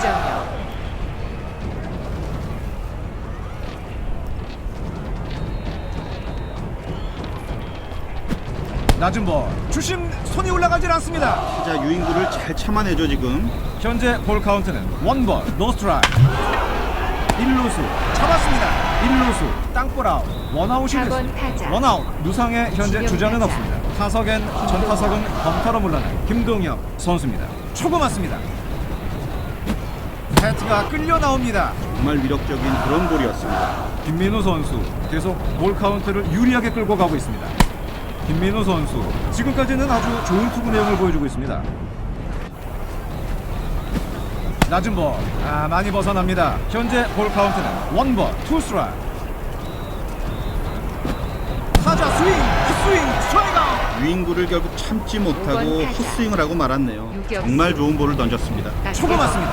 김정혁 낮은 볼. 주심 손이 올라가질 않습니다. 타자 유인구를 잘 참아내죠 지금. 현재 볼 카운트는 원볼 노스트라이크. 1루수 잡았습니다. 1루수 땅볼 아웃. 원아웃이 4번 됐습니다 타자. 원아웃. 누상의 현재 지명 주자는 타자. 없습니다. 타석엔 전 타석은 범타로 물러난 김동혁 선수입니다. 초구 맞습니다 배트가 끌려 나옵니다 정말 위력적인 그런 볼이었습니다. 김민우 선수 계속 볼 카운트를 유리하게 끌고 가고 있습니다. 김민우 선수 지금까지는 아주 좋은 투구 내용을 보여주고 있습니다. 낮은 볼, 아 많이 벗어납니다. 현재 볼 카운트는 원볼, 투스트라이크. 타자 스윙, 헛 스윙, 스트라이크 아웃. 유인구를 결국 참지 못하고. 헛스윙을 하고 말았네요. 정말 좋은 볼을 던졌습니다. 초구 맞습니다.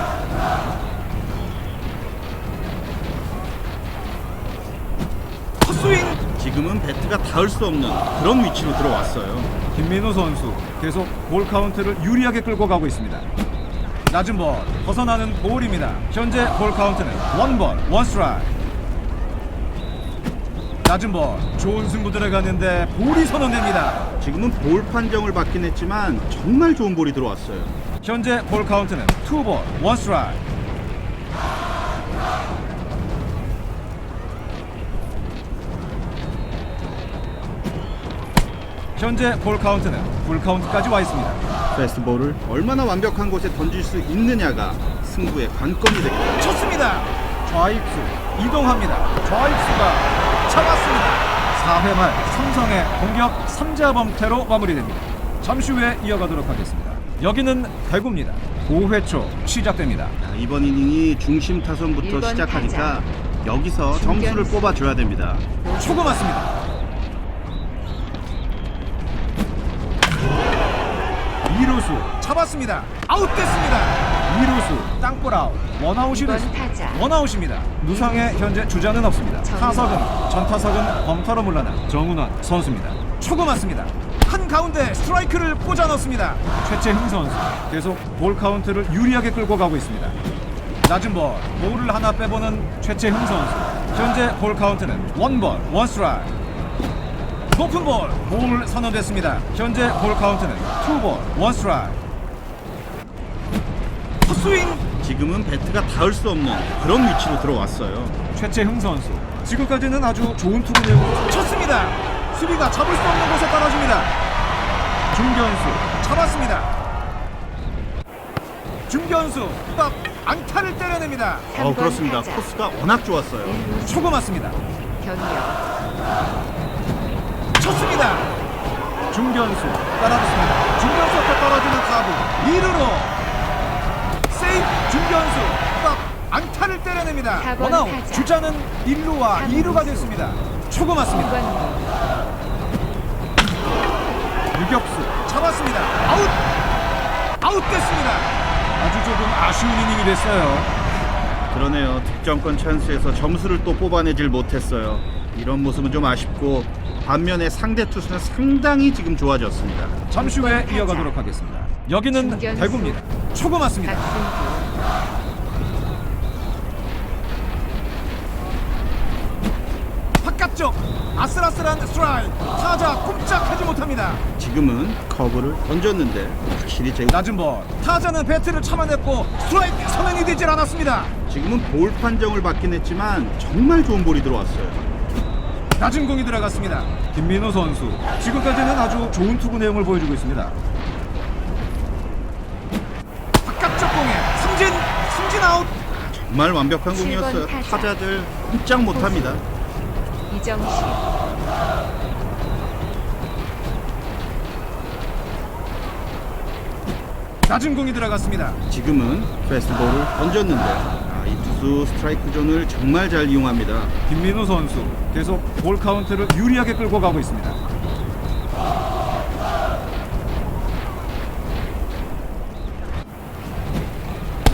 헛스윙, 지금은 배트가 닿을 수 없는 그런 위치로 들어왔어요. 김민우 선수 계속 볼 카운트를 유리하게 끌고 가고 있습니다. 낮은 볼 벗어나는 볼입니다. 현재 볼 카운트는 원볼 원 스트라이크. 낮은 볼 좋은 승부 들어가는데 볼이 선언됩니다. 지금은 볼 판정을 받긴 했지만 정말 좋은 볼이 들어왔어요. 현재 볼 카운트는 투볼 원스트라이크. 현재 볼 카운트는 풀 카운트까지 와 있습니다. 페스트볼을 얼마나 완벽한 곳에 던질 수 있느냐가 승부의 관건이 되겠죠. 쳤습니다. 좌익수 이동합니다. 좌익수가 잡았습니다. 4회 말 삼성의 공격 3자 범퇴로 마무리됩니다. 잠시 후에 이어가도록 하겠습니다. 여기는 대구입니다. 5회 초 시작됩니다. 자, 이번 이닝이 중심 타선부터 시작하니까 여기서 점수를 중견수. 뽑아줘야 됩니다. 초구 맞습니다. 2루수 잡았습니다. 아웃됐습니다. 2루수 땅볼 아웃. 원아웃이 됐습니다. 원아웃입니다. 누상의 현재 주자는 없습니다. 타석은 전 타석은 범타로 물러난 정은원 선수입니다. 초구 맞습니다. 한 가운데 스트라이크를 꽂아 넣습니다. 최채흥 선수 계속 볼 카운트를 유리하게 끌고 가고 있습니다. 낮은 볼, 볼을 하나 빼보는 최채흥 선수. 현재 볼 카운트는 원볼, 원스트라이크. 높은 볼, 볼 선언됐습니다. 현재 볼 카운트는 투볼, 원스트라이크. 헛스윙, 지금은 배트가 닿을 수 없는 그런 위치로 들어왔어요. 최채흥 선수. 지금까지는 아주 좋은 투구 내용을 쳤습니다. 수비가 잡을 수 없는 곳에 떨어집니다. 중견수 잡았습니다. 중견수 딱 안타를 때려냅니다. 어, 3번 그렇습니다. 코스가 워낙 좋았어요. 초구 맞습니다. 변경 쳤습니다. 중견수 따라붙습니다. 중견수 앞에 떨어지는 타구 2루로 세이프 중견수 딱 안타를 때려냅니다. 사번 원아웃 타자. 주자는 1루와 삼루수. 2루가 됐습니다. 초구 맞습니다. 이관우 유격수 잡았습니다. 아웃 아웃됐습니다. 아주 조금 아쉬운 이닝이 됐어요. 그러네요. 득점권 찬스에서 점수를 또 뽑아내질 못했어요. 이런 모습은 좀 아쉽고 반면에 상대 투수는 상당히 지금 좋아졌습니다. 잠시 후에. 이어가도록 하겠습니다. 여기는 중견수. 대구입니다. 박승규 바깥쪽 아슬아슬한 스트라이크 타자 꼼짝하지 못합니다. 지금은 커브를 던졌는데 확실히 제 낮은 볼 타자는 배트를 참아냈고 스트라이크 선언이 되질 않았습니다. 지금은 볼 판정을 받긴 했지만 정말 좋은 볼이 들어왔어요. 낮은 공이 들어갔습니다. 김민호 선수 지금까지는 아주 좋은 투구 내용을 보여주고 있습니다. 바깥쪽 공에 승진 승진 아웃 정말 완벽한 공이었어요. 타자. 타자들 꼼짝 못합니다. 이정식 낮은 공이 들어갔습니다. 지금은 페스트볼을 던졌는데 아, 이 투수 스트라이크 존을 정말 잘 이용합니다. 김민호 선수 계속 볼 카운트를 유리하게 끌고 가고 있습니다.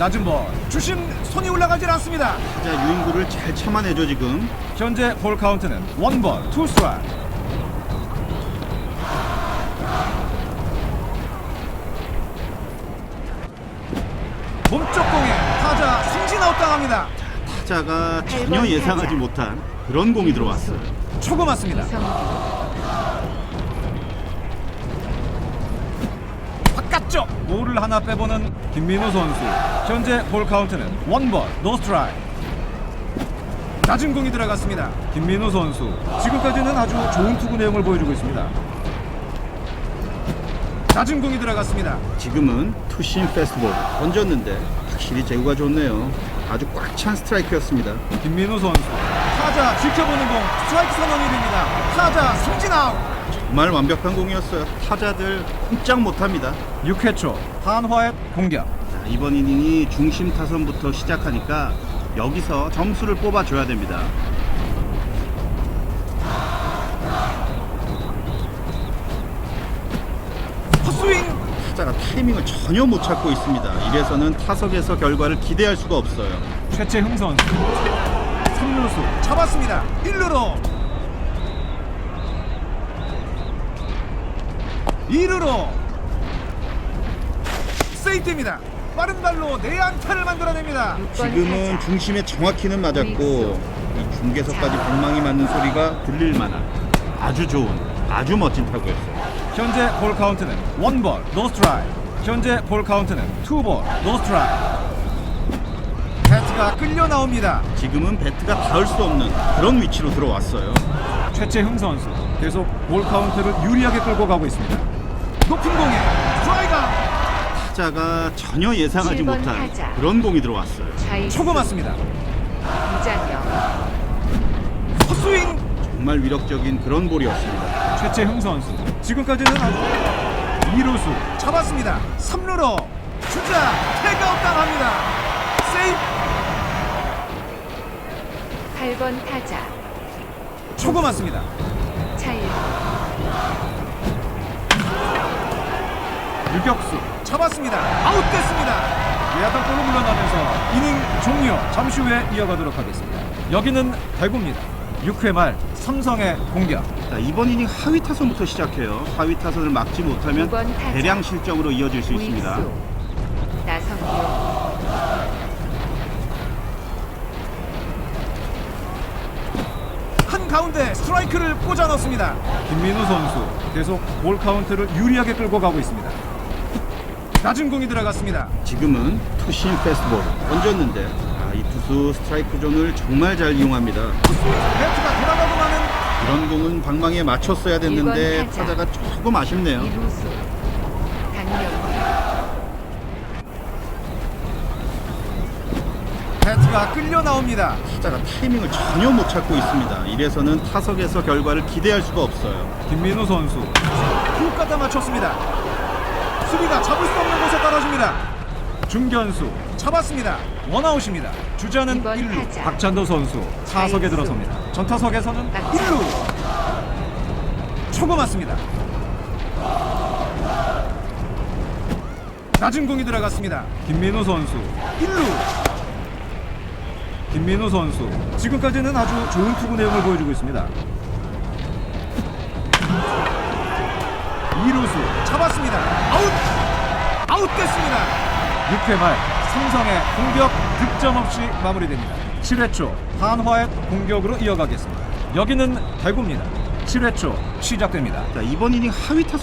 낮은 볼 주심 손이 올라가질 않습니다. 타자 유인구를 잘 참아내죠 지금. 현재 볼 카운트는 원볼 투 스트라이크. 몸쪽 공에 타자 승진 아웃 당합니다. 타자가 전혀 예상하지. 못한 그런 공이 들어왔어요. 초구 맞습니다. 바깥쪽 볼을 하나 빼보는 김민우 선수. 현재 볼 카운트는 원볼 노 스트라이크. 낮은 공이 들어갔습니다. 김민우 선수. 지금까지는 아주 좋은 투구 내용을 보여주고 있습니다. 낮은 공이 들어갔습니다. 지금은 투심 패스트볼 던졌는데 확실히 제구가 좋네요. 아주 꽉 찬 스트라이크였습니다. 김민우 선수. 타자 지켜보는 공 스트라이크 선언이 됩니다. 타자 승진 아웃. 정말 완벽한 공이었어요. 타자들 꼼짝 못합니다. 6회 초 한화의 공격. 자, 이번 이닝이 중심 타선부터 시작하니까 여기서 점수를 뽑아줘야 됩니다. 헛스윙 타자가 타이밍을 전혀 못 찾고 있습니다. 이래서는 타석에서 결과를 기대할 수가 없어요. 최채흥 선수 3루수 잡았습니다 1루로 2루로 세이트입니다. 빠른 발로 내안타를 만들어냅니다. 6번 지금은 중심에 정확히는 맞았고 이 중계석까지 방망이 맞는 소리가 들릴 만한 아주 좋은 아주 멋진 타구였어요. 현재 볼 카운트는 원볼 노 스트라이크 현재 볼 카운트는 투볼 노 스트라이크 배트가 끌려 나옵니다. 지금은 배트가 닿을 수 없는 그런 위치로 들어왔어요. 최채흥 선수 계속 볼 카운트를 유리하게 끌고 가고 있습니다. 높은 공에. 타자가 전혀 예상하지 못한 타자. 그런 공이 들어왔어요. 좌익수 초구 맞습니다. 이장영 헛스윙! 정말 위력적인 그런 볼이었습니다. 최채흥 선수. 지금까지는 아주 2루수 잡았습니다. 3루로 주자! 태그아웃 당합니다. 세이프! 8번 타자. 초구 맞습니다. 차일 유격수 잡았습니다. 아웃됐습니다. 외야당 볼로 물러나면서 이닝 종료. 잠시 후에 이어가도록 하겠습니다. 여기는 대구입니다. 6회 말 삼성의 공격. 자, 이번 이닝 하위 타선부터 시작해요. 하위 타선을 막지 못하면 이번. 대량 실점으로 이어질 수 있습니다. 우익수. 나성규. 한 가운데 스트라이크를 꽂아 넣습니다. 김민우 선수 계속 볼 카운트를 유리하게 끌고 가고 있습니다 낮은 공이 들어갔습니다 지금은 투심 패스트볼 던졌는데 아, 이 투수 스트라이크 존을 정말 잘 이용합니다. 배트가 돌아가고 마는 이런 공은 방망이에 맞췄어야 됐는데 타자. 타자가 조금 아쉽네요. 이루수 배트가 끌려 나옵니다 타자가 타이밍을 전혀 못 찾고 있습니다. 이래서는 타석에서 결과를 기대할 수가 없어요. 김민우 선수 훅 갖다 맞췄습니다 수비가 잡을 수 없는 곳에 떨어집니다. 중견수 잡았습니다. 원아웃입니다. 주자는 이번 1루 타자. 박찬도 선수 타석에. 들어섭니다. 전타석에서는 박찬도. 1루 초구 맞습니다. 낮은 공이 들어갔습니다. 김민우 선수 1루. 김민우 선수 지금까지는 아주 좋은 투구 내용을 보여주고 있습니다 2루수 잡았습니다. 아웃! 아웃됐습니다. 6회 말 삼성의 공격 득점 없이 마무리됩니다. 7회 초 한화의 공격으로 이어가겠습니다. 여기는 대구입니다. 7회 초 시작됩니다. 자, 이번 이닝 하위 타선